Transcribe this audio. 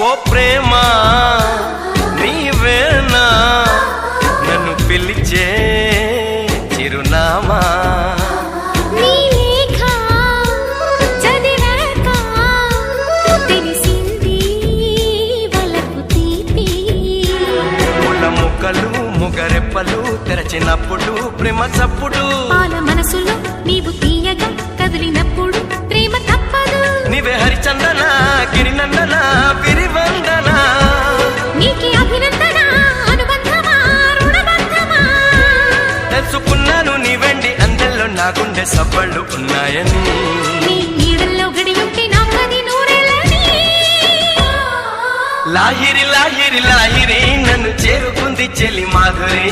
ఓ ప్రేమ నీవేనా? నన్ను పిలిచే చిరునామా? ముగరెప్పలు తెరచినప్పుడు ప్రేమ చప్పుడు. పాల మనసులో తెలుసుకున్నాను నీ వెండి అందెల్లో నా గుండె సబ్బళ్ళు ఉన్నాయని లాహిరి లాహిరి లాహిరి నన్ను చేరుకుంది చెలి మాధురి.